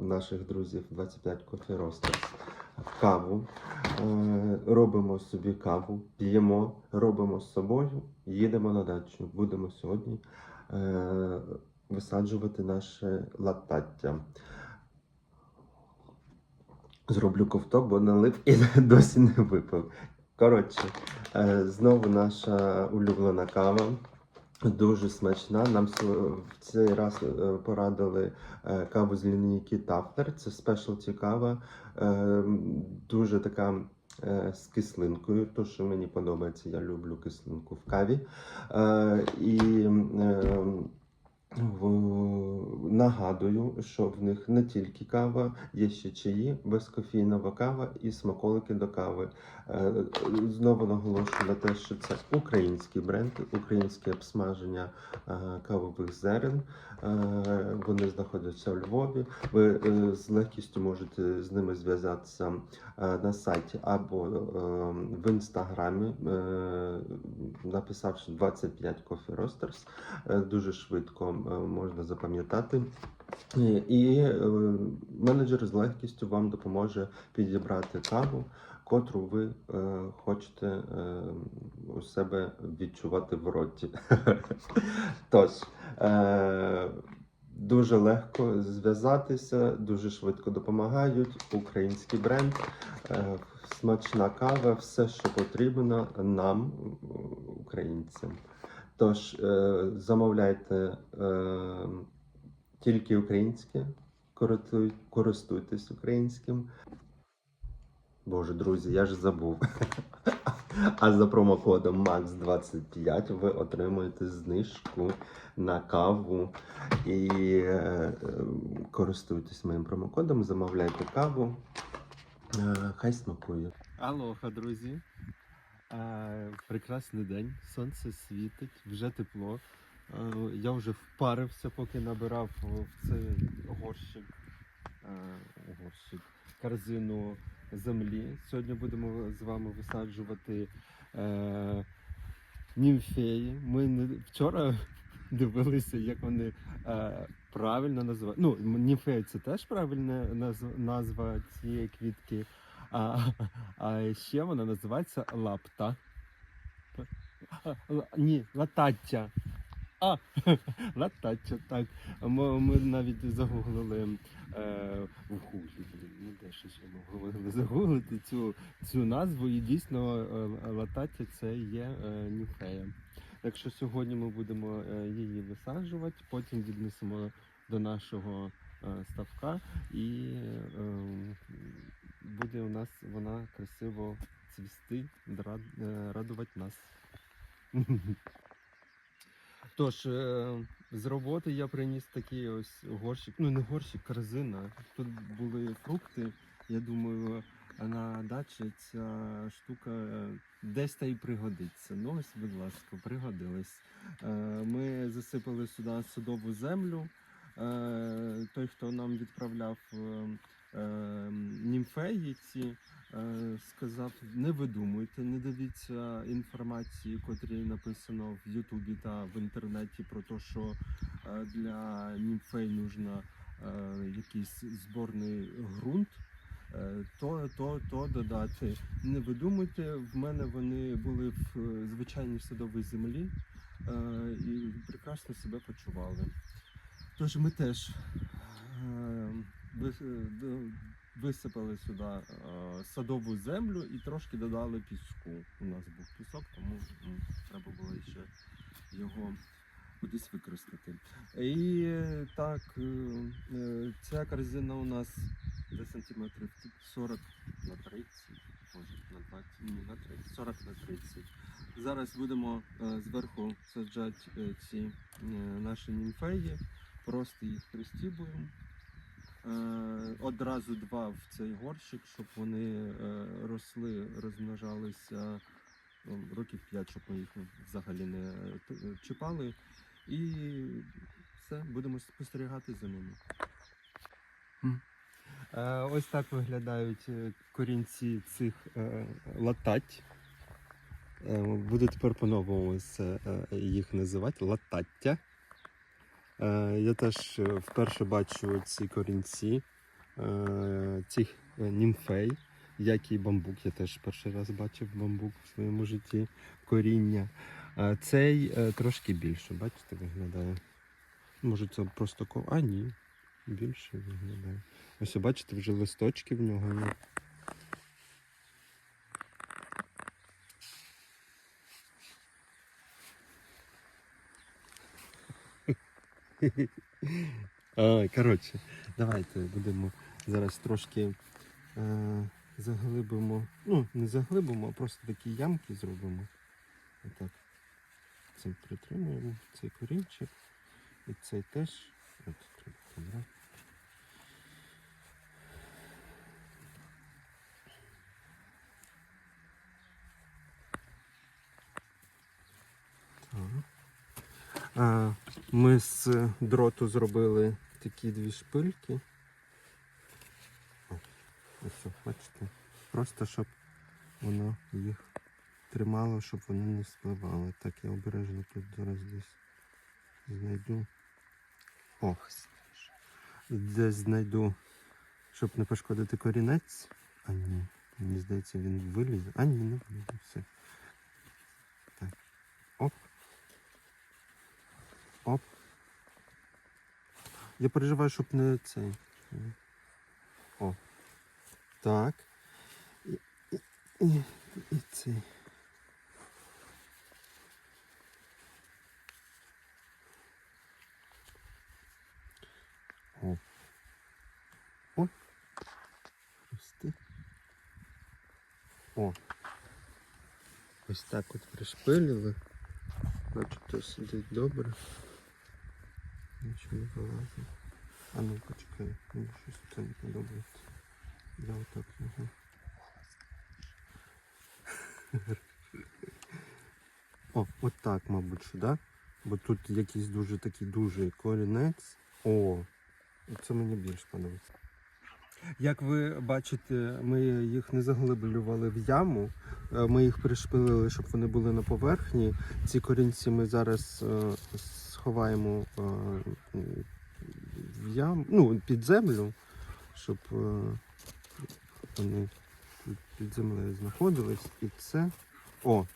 наших друзів 25 Coffee Roasters каву. Е, Робимо собі каву, п'ємо, робимо з собою, їдемо на дачу. Будемо сьогодні е, висаджувати наше латаття. Зроблю ковток, бо налив і досі не випив. Коротше, е, знову наша улюблена кава. Дуже смачна. Нам в цей раз е, порадили е, каву з лінійки Тафлер. Це спешлті кава. Е, Дуже така з кислинкою. То, що мені подобається, я люблю кислинку в каві. І нагадую, що в них не тільки кава, є ще чаї, безкофійнова кава і смаколики до кави. Е, Знову наголошую на те, що це український бренд, українське обсмаження е, кавових зерен. Е, Вони знаходяться у Львові. Ви е, з легкістю можете з ними зв'язатися е, на сайті або в інстаграмі, написавши 25 Coffee Roasters. Дуже швидко можна запам'ятати. І, менеджер з легкістю вам допоможе підібрати каву, котру ви е, хочете е, у себе відчувати в роті. Тож, е, дуже легко зв'язатися, дуже швидко допомагають. Український бренд, е, смачна кава, все, що потрібно нам, українцям. Тож, е, замовляйте е, тільки українське, користуй- користуйтесь українським. Боже, друзі, я ж забув. А за промокодом MAX25 ви отримуєте знижку на каву і е, користуйтесь моїм промокодом, замовляйте каву. Е, Хай смакує. Алоха, друзі. Е, прекрасний день, сонце світить, вже тепло. Я вже впарився, поки набирав в цей горщик, горщик, корзину землі. Сьогодні будемо з вами висаджувати е, німфеї. Ми не, вчора дивилися, як вони е, правильно називають. Ну, німфеї це теж правильна назва, цієї квітки. А, а ще вона називається лапта. Ні, латаття. А, латаття, так. Ми, ми навіть загуглили е, в гуглі. Ну, де ще ще ми могли загуглити цю, цю назву, і дійсно е, латаття це є е, нюфея. Так що сьогодні ми будемо е, її висаджувати, потім віднесемо до нашого е, ставка і е, буде у нас вона красиво цвісти, е, радувати нас. Тож, е, з роботи я приніс такий ось горщик, ну не горщик, корзина. Тут були фрукти. Я думаю, на дачі ця штука е, десь та й пригодиться. Ну ось, будь ласка, пригодилась. Е, Ми засипали сюди садову землю. Той, хто нам відправляв німфеї ці, сказав: не видумуйте, не дивіться інформації, котрі написано в Ютубі та в інтернеті про те, що е, для німфей нужно е, якийсь зборний ґрунт. е, То, то, то додати. Не видумуйте, в мене вони були в е, звичайній садовій землі е, і прекрасно себе почували. Тож ми теж е, е, висипали сюди е, садову землю і трошки додали піску. У нас був пісок, тому треба було ще його кудись використати. І так, е, е, ця корзина у нас десь сантиметрів 40 на 30, може на 20, ні, на 30, 40 на 30. Зараз будемо зверху саджати ці наші німфеї, просто їх пристібуємо. Е, Одразу два в цей горщик, щоб вони е, росли, розмножалися ну, років 5, щоб ми їх взагалі не е, чіпали. І все, будемо спостерігати за ними. Ось так виглядають корінці цих латать. Буду тепер по-новому їх називати латаття. Е, Я теж е, вперше бачу ці корінці. е, цих німфей, як і бамбук. Я теж перший раз бачив бамбук в своєму житті, коріння. Цей трошки більше, бачите, виглядає. Може, це просто. А, ні. Більше виглядає. Ось бачите, вже листочки в нього Ой, коротше, давайте будемо зараз трошки е, заглибимо. Ну, не заглибимо, а просто такі ямки зробимо. Отак. Цим притримуємо, цей корінчик. І цей теж. От треба забрати. Так. А, ми з дроту зробили такі дві шпильки. Ось, бачите. Просто щоб воно їх тримало, щоб вони не спливали. Так я обережно тут зараз десь знайду. Ох, десь знайду, щоб не пошкодити корінець. А ні, мені здається, він вилізе. А ні, не вилізе. Все. Так. Оп. Оп. Я переживаю, щоб не цей. О. Так. І, і, і, цей. О. О. Пусти. О. Ось так от пришпилили. Начебто сидить добре. Нічого не вилазить. А ну почекай, мені щось це не подобається. Я отак його. О, от так, мабуть, да? Бо тут якийсь дуже такий дуже корінець. О, це мені більш подобається. Як ви бачите, ми їх не заглиблювали в яму. Е, Ми їх пришпилили, щоб вони були на поверхні. Ці корінці ми зараз сховаємо е, в ям, ну, під землю, щоб е, вони під- землею знаходились. І це. О!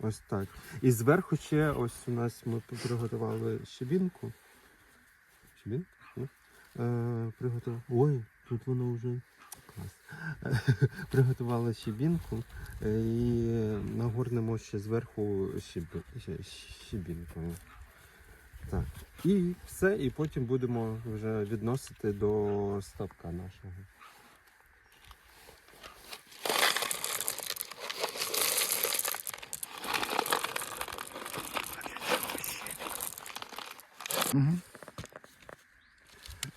Ось так. І зверху ще ось у нас ми приготували щебінку. Щебінка? Ні? Е, приготували. Ой, тут воно вже. Клас. Приготували щебінку е, і нагорнемо ще зверху щебі... щебінкою. Так. І все, і потім будемо вже відносити до ставка нашого. Угу.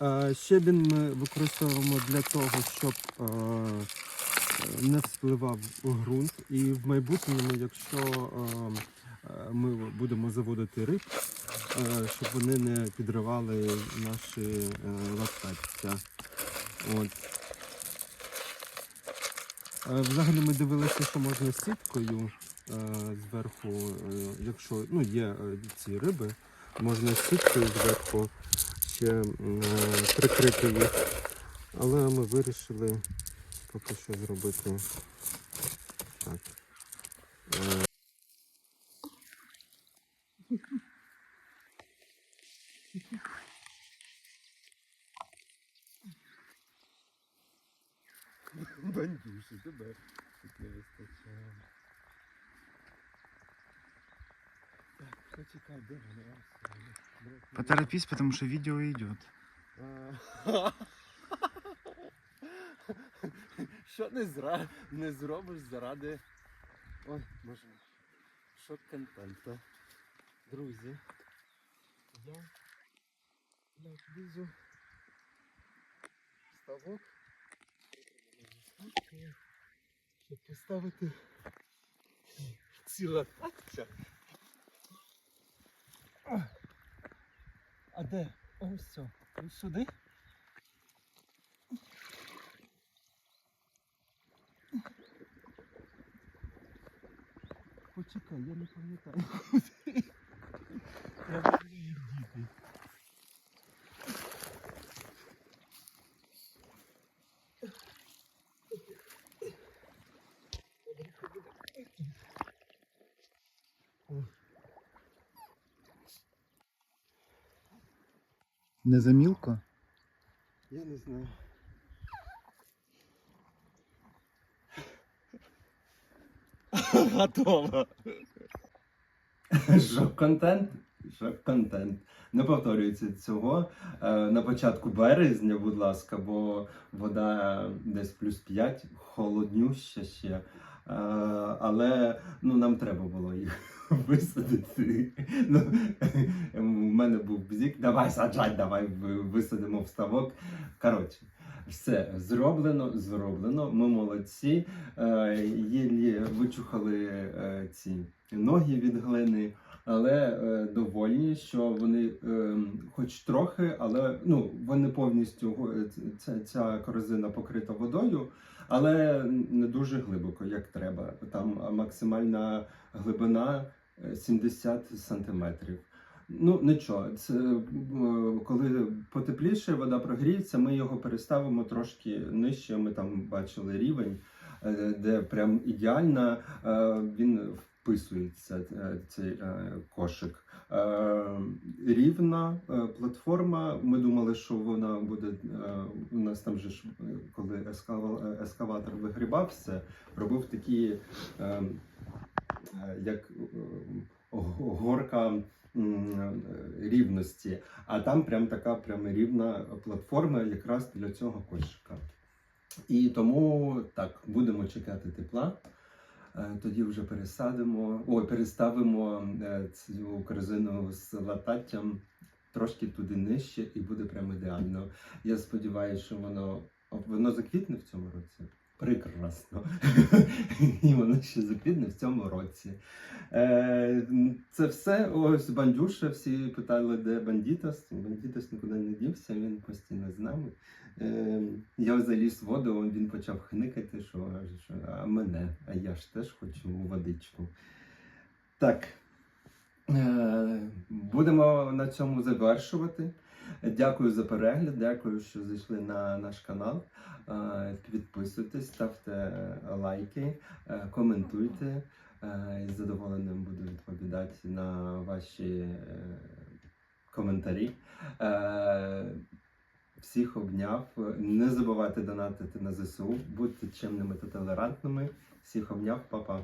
Е, Щебін ми використовуємо для того, щоб е, не вспливав ґрунт. І в майбутньому, якщо е, ми будемо заводити риб, е, щоб вони не підривали наші е. От. Е, Взагалі ми дивилися, що можна сіткою е, зверху, е, якщо ну, є е, ці риби, можна сіткою зверху ще е, прикрити їх. Але ми вирішили поки що зробити так. Е, Бандюші, тебе тут не вистачає. Так, почекай, де вона? Поторопись, потому что видео идет. Що не, зра... не зробиш заради. Ой, мій. Шок контента. Друзі. Я. Я влізу. в Ставок. Щоб поставити ціла акція. А де? Ось все. Ось сюди. Почекай, я не пам'ятаю. Не замілко? Я не знаю. Готово. Шок-контент. Шок-контент. Не повторюється цього. Е, На початку березня, будь ласка, бо вода десь плюс 5, холоднюща ще. Е, Але ну, нам треба було їх висадити. Ну, у мене був бзік, давай саджай, давай висадимо в ставок. Коротше, все зроблено, зроблено. Ми молодці. Е, Єлі вичухали е, ці ноги від глини, але е, довольні, що вони, е, хоч трохи, але ну вони повністю ця, ця корзина покрита водою, але не дуже глибоко, як треба. Там максимальна глибина е, 70 сантиметрів. Ну нічого, це е, коли потепліше, вода прогріється, ми його переставимо трошки нижче. Ми там бачили рівень, е, де прям ідеально е, він вписується, е, цей е, кошик. Е, Рівна е, платформа. Ми думали, що вона буде. е, У нас там же ж, коли ескава- ескаватор вигрібав все, робив такі, як горка рівності, а там прям така прям рівна платформа якраз для цього кошика. І тому так, будемо чекати тепла. Е, Тоді вже пересадимо, ой, переставимо е, цю корзину з лататтям трошки туди нижче і буде прям ідеально. Я сподіваюся, що воно воно заквітне в цьому році. Прекрасно. І воно ще заквітне в цьому році. Е, Це все. Ось бандюша. Всі питали, де бандітас. Бандітас нікуди не дівся, він постійно з нами. Е, Я заліз в воду, він почав хникати, що, а мене, а я ж теж хочу водичку. Так. Е, Будемо на цьому завершувати. Дякую за перегляд, дякую, що зайшли на наш канал. Е, Підписуйтесь, ставте лайки, е, коментуйте. З задоволенням буду відповідати на ваші коментарі. Всіх обняв. Не забувайте донатити на ЗСУ, будьте чимними та толерантними. Всіх обняв, па-па.